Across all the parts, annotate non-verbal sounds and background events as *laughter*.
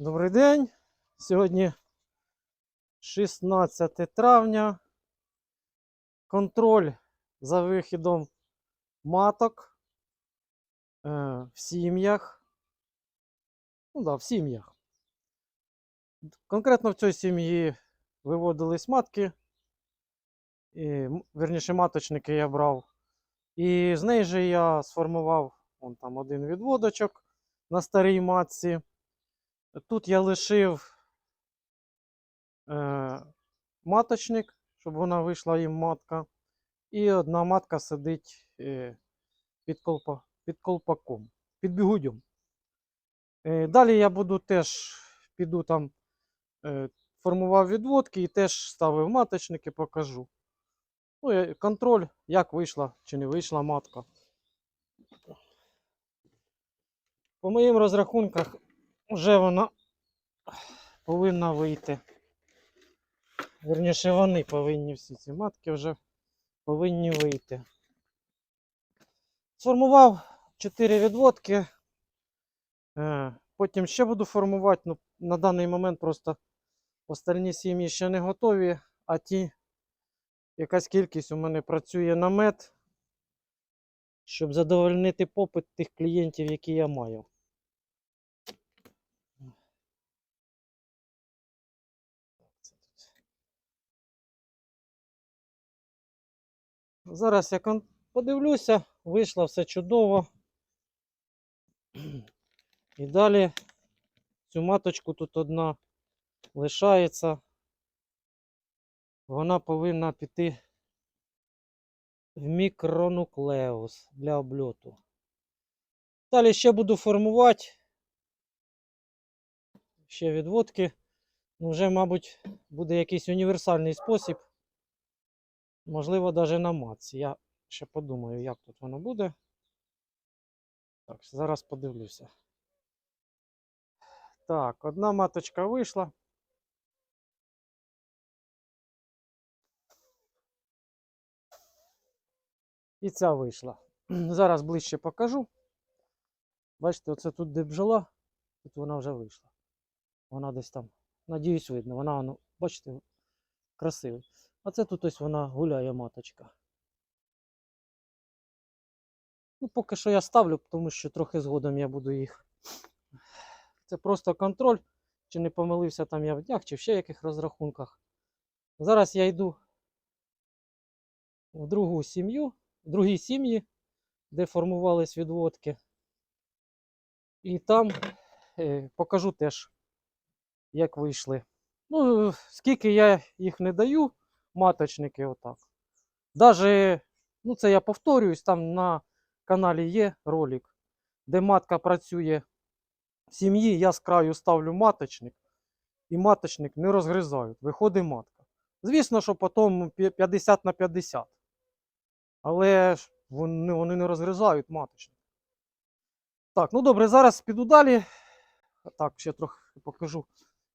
Добрий день. Сьогодні 16 травня. Контроль за вихідом маток е, в сім'ях. Ну да, в сім'ях. Конкретно в цій сім'ї виводились матки. І, верніше, маточники я брав. І з неї же я сформував вон там один відводочок на старій матці. Тут я лишив е, маточник, щоб вона вийшла їм матка. І одна матка сидить е, під, колпа, під колпаком, під бігудем. Е, далі я буду теж піду там, формував відводки і теж ставив маточники, покажу. Ну, контроль, як вийшла чи не вийшла матка. По моїм розрахунках, вже вона повинна вийти. Вірніше, вони повинні всі ці матки вже повинні вийти. Сформував 4 відводки. Е, Потім ще буду формувати. Ну, на даний момент просто остальні сім'ї ще не готові, а ті, якась кількість у мене працює на мед, щоб задовольнити попит тих клієнтів, які я маю. Зараз я подивлюся, вийшло все чудово. І далі цю маточку тут одна лишається. Вона повинна піти в мікронуклеус для обльоту. Далі ще буду формувати. Ще відводки. Ну, вже, мабуть, буде якийсь універсальний спосіб. Можливо, навіть на матці. Я ще подумаю, як тут воно буде. Так, зараз подивлюся. Так, одна маточка вийшла. І ця вийшла. *clears throat* Зараз ближче покажу. Бачите, оце тут де бджола, тут вона вже вийшла. Вона десь там, надіюсь, видно. Вона, ну, бачите, красива. А це тут ось вона гуляє маточка. Ну, поки що я ставлю, тому що трохи згодом я буду їх. Це просто контроль, чи не помилився там я в днях, чи в ще яких розрахунках. Зараз я йду в другу сім'ю, в другій сім'ї, де формувались відводки. І там е, покажу теж, як вийшли. Ну, скільки я їх не даю, маточники отак. Даже, ну це я повторююсь, там на каналі є ролик, де матка працює в сім'ї, я з краю ставлю маточник, і маточник не розгризають. Виходить матка. Звісно, що потім 50 на 50. Але вони, вони не розгризають маточник. Так, ну добре, зараз піду далі. Так, ще трохи покажу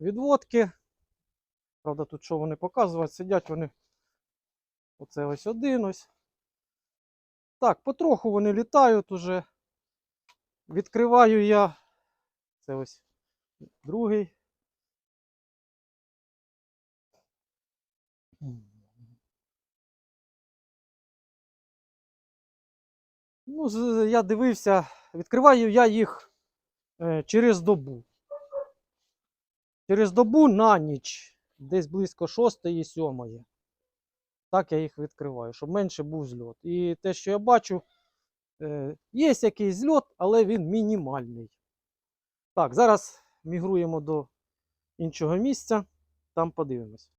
відводки. Правда, тут що вони показують, сидять вони. Оце ось один ось. Так, потроху вони літають уже. Відкриваю я. Це ось другий. Ну, я дивився, відкриваю я їх е, через добу. Через добу на ніч, десь близько 6-7. Так я їх відкриваю, щоб менше був зльот. І те, що я бачу, е, є якийсь зльот, але він мінімальний. Так, зараз мігруємо до іншого місця, там подивимось.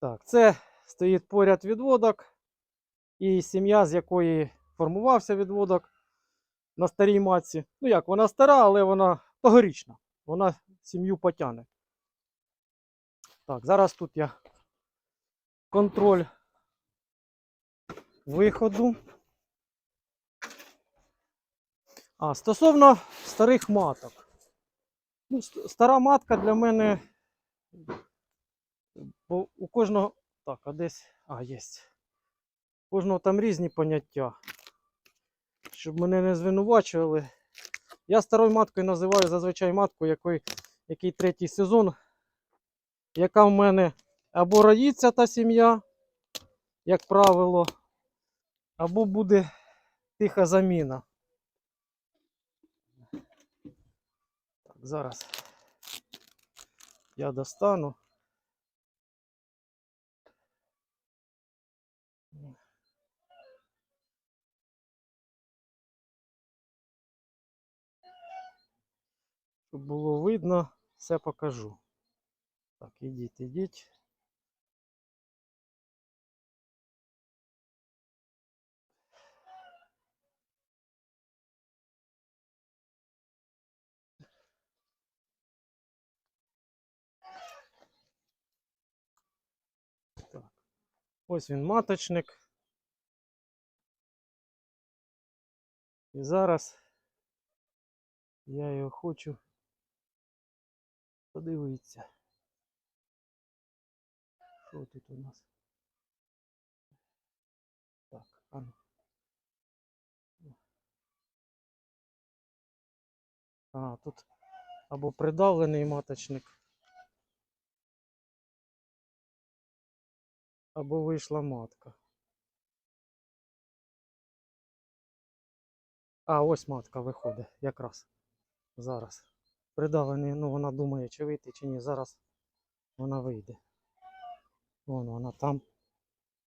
Так, це стоїть поряд відводок. І сім'я, з якої формувався відводок на старій матці. Ну як, вона стара, але вона тогорічна. Вона сім'ю потягне. Так, зараз тут я контроль виходу. А, стосовно старих маток. Ну, стара матка для мене. Бо у кожного. Так, а десь. А, є. У кожного там різні поняття. Щоб мене не звинувачували. Я старою маткою називаю зазвичай матку, якої, який третій сезон, яка в мене або роїться та сім'я, як правило, або буде тиха заміна. Так, зараз я достану. Щоб було видно, все покажу. Так, ідіть, ідіть. Так. Ось він маточник. І зараз я його хочу подивитися. Що тут у нас? Так, а ну. А, тут або придавлений маточник, або вийшла матка. А, ось матка виходить якраз зараз. Придавлений, ну вона думає, чи вийти, чи ні. Зараз вона вийде. Вон вона там.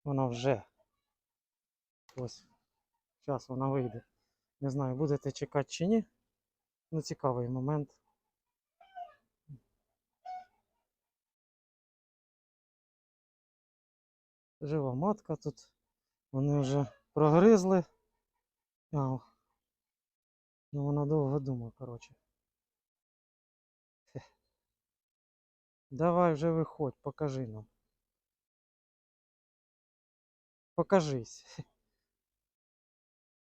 Вона вже. Ось. Зараз вона вийде. Не знаю, будете чекати чи ні. Ну, цікавий момент. Жива матка тут. Вони вже прогризли. А, ну вона довго думає, коротше. Давай вже виходь, покажи нам. Покажись.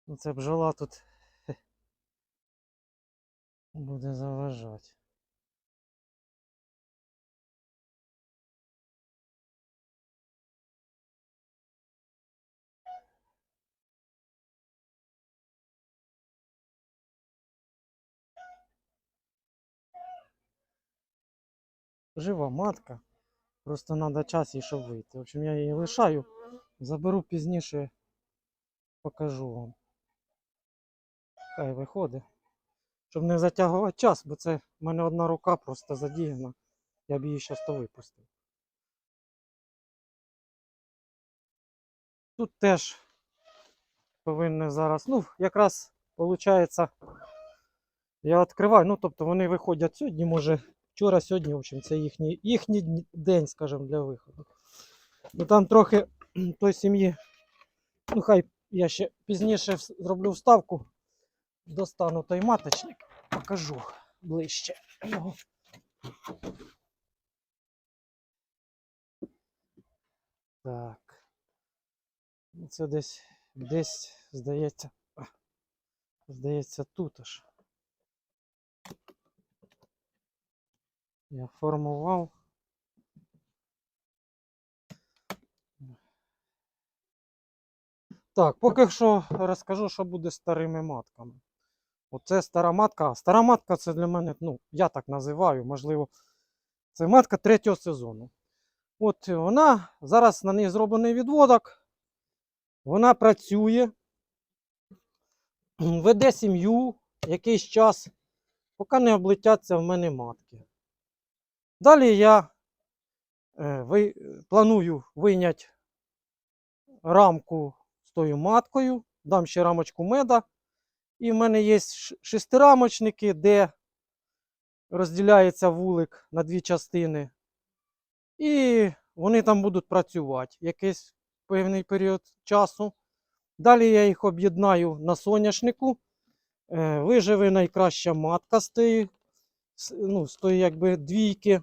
Ну це бджола тут буде заважати. Жива матка. Просто треба час їй, щоб вийти. В общем, я її лишаю. Заберу пізніше, покажу вам. Хай виходить. Щоб не затягувати час, бо це в мене одна рука просто задіяна. Я б її зараз то випустив. Тут теж повинні зараз, ну, якраз виходить, я відкриваю, ну, тобто вони виходять сьогодні, може, вчора, сьогодні, в общем, це їхній, їхній день, скажімо, для виходу. Ну там трохи той сім'ї, ну хай я ще пізніше зроблю вставку, достану той маточник, покажу ближче. Так. Ну, Це десь, десь, здається, здається, тут аж. Я формував. Так, поки що розкажу, що буде з старими матками. Оце стара матка. Стара матка це для мене, ну, я так називаю, можливо, це матка третього сезону. От вона, зараз на неї зроблений відводок. Вона працює, веде сім'ю якийсь час, поки не облетяться в мене матки. Далі я е, ви, планую вийняти рамку з тою маткою, дам ще рамочку меда. І в мене є шестирамочники, де розділяється вулик на дві частини. І вони там будуть працювати якийсь певний період часу. Далі я їх об'єднаю на соняшнику. Е, Виживе найкраща матка з з- ну, з тої якби двійки.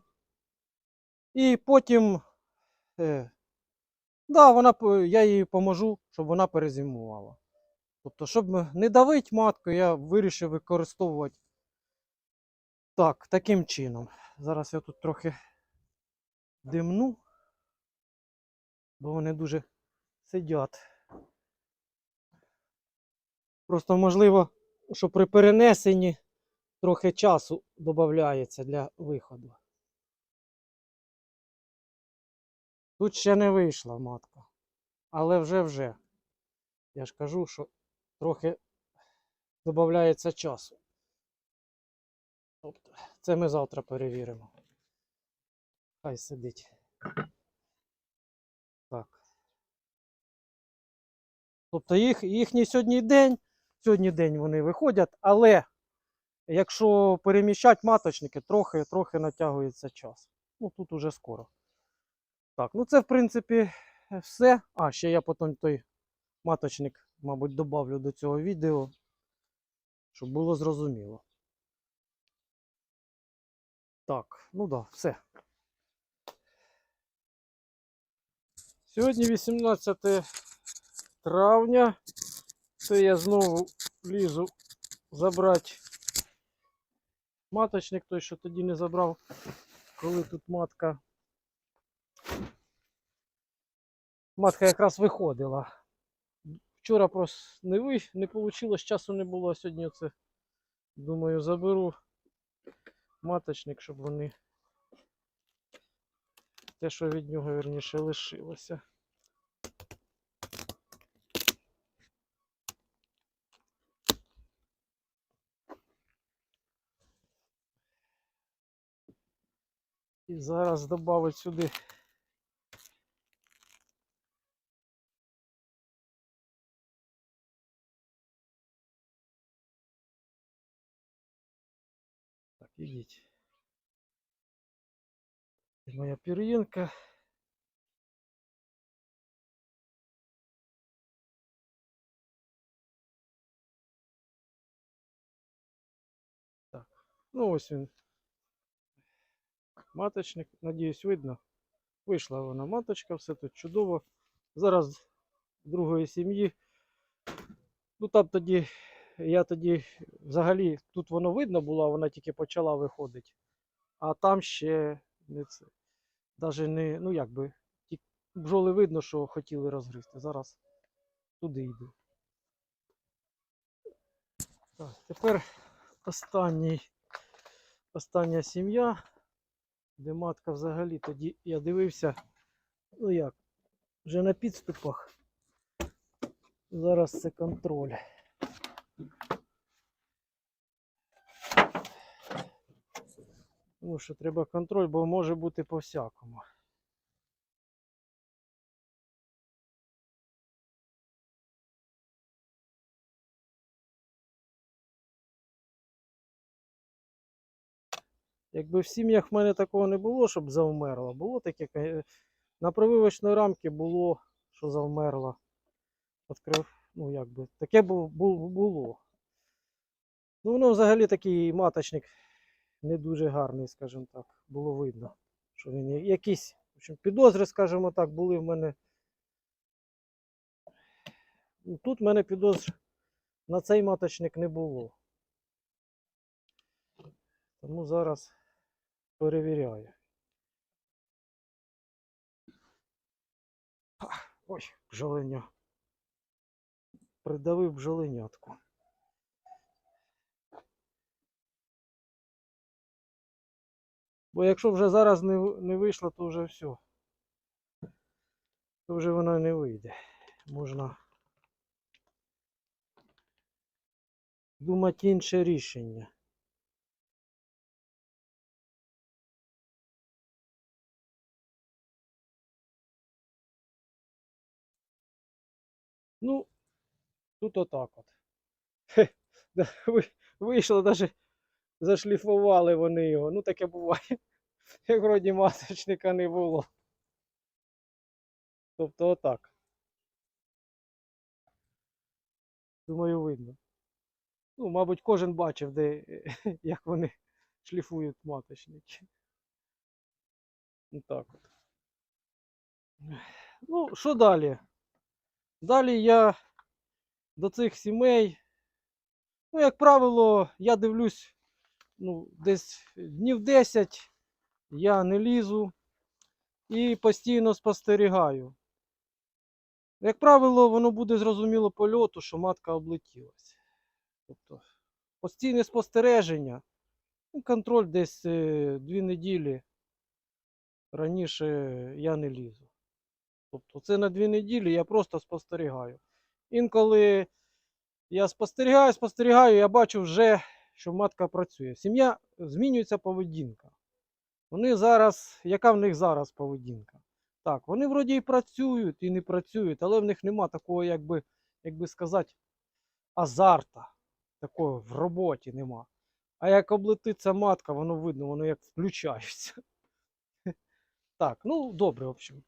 І потім е, да, вона, я їй поможу, щоб вона перезимувала. Тобто, щоб не давити матку, я вирішив використовувати так, таким чином. Зараз я тут трохи димну, бо вони дуже сидять. Просто можливо, що при перенесенні трохи часу додається для виходу. Тут ще не вийшла матка. Але вже вже. Я ж кажу, що трохи додається часу. Тобто, це ми завтра перевіримо. Хай сидить. Так. Тобто їх, їхній сьогодні день, сьогодні день вони виходять, але якщо переміщати маточники, трохи, трохи натягується час. Ну тут уже скоро. Так, ну це в принципі все. А, ще я потім той маточник, мабуть, добавлю до цього відео, щоб було зрозуміло. Так, ну да, все. Сьогодні 18 травня. Це я знову лізу забрати маточник, той, що тоді не забрав, коли тут матка. Матка якраз виходила. Вчора просто не ви, не вийшло, часу не було, а сьогодні оце, думаю, заберу маточник, щоб вони те, що від нього вірніше лишилося. І зараз додати сюди. Так, моя пір'їнка. Так, ну ось він. Маточник, надіюсь, видно. Вийшла вона маточка, все тут чудово. Зараз другої сім'ї. Ну там тоді, я тоді взагалі, тут воно видно було, вона тільки почала виходити. А там ще не це. Даже не, ну як би, бджоли видно, що хотіли розгризти. Зараз туди йду. Так, тепер останній, остання сім'я, де матка взагалі тоді я дивився, ну як, вже на підступах. Зараз це контроль. Тому що треба контроль, бо може бути по-всякому. Якби в сім'ях в мене такого не було, щоб завмерло. Було таке. На прививочної рамки було, що завмерло. Відкрив, ну якби, таке бу- бу- було. Ну, воно взагалі такий маточник не дуже гарний, скажімо так. Було видно, що він якісь в общем, підозри, скажімо так, були в мене. Тут в мене підозр на цей маточник не було. Тому зараз перевіряю. Ой, бджоленя. Придавив бджоленятку. Бо якщо вже зараз не, не вийшло, то вже все. То вже вона не вийде. Можна думати інше рішення. Ну, тут отак от. *laughs* Вийшло, навіть зашліфували вони його. Ну таке буває. *laughs* Як вроді маточника не було. Тобто отак. Думаю, видно. Ну, мабуть, кожен бачив, де, *laughs* як вони шліфують маточники. Отак от. Ну, що далі? Далі я до цих сімей. Ну, як правило, я дивлюсь, ну, десь днів 10 я не лізу і постійно спостерігаю. Як правило, воно буде зрозуміло по льоту, що матка облетілась. Тобто, постійне спостереження. Ну, Контроль десь е, дві неділі. Раніше я не лізу. Тобто це на дві неділі я просто спостерігаю. Інколи я спостерігаю, спостерігаю, я бачу вже, що матка працює. Сім'я змінюється поведінка. Вони зараз, яка в них зараз поведінка? Так, вони вроді і працюють, і не працюють, але в них нема такого, як би сказати, азарта. Такого в роботі нема. А як облетиться матка, воно видно, воно як включається. *laughs* Так, ну добре, в общем.